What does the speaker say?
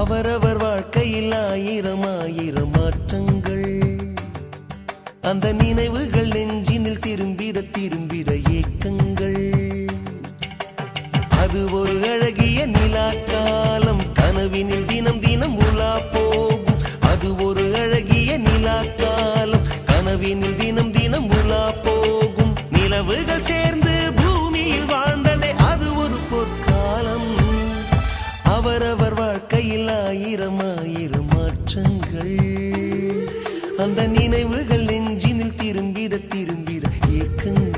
அவரவர் வாழ்க்கையில் ஆயிரம் ஆயிரம் மாற்றங்கள். அந்த நினைவுகள் நெஞ்சினில் திரும்பிட திரும்பிட ஏக்கங்கள். அது ஒரு அழகிய நிலாக்கா. அவரவர் வாழ்க்கையில் ஆயிரம் ஆயிரம் மாற்றங்கள். அந்த நினைவுகள் நெஞ்சினில் திரும்பிட திரும்பிட இயக்கங்கள்.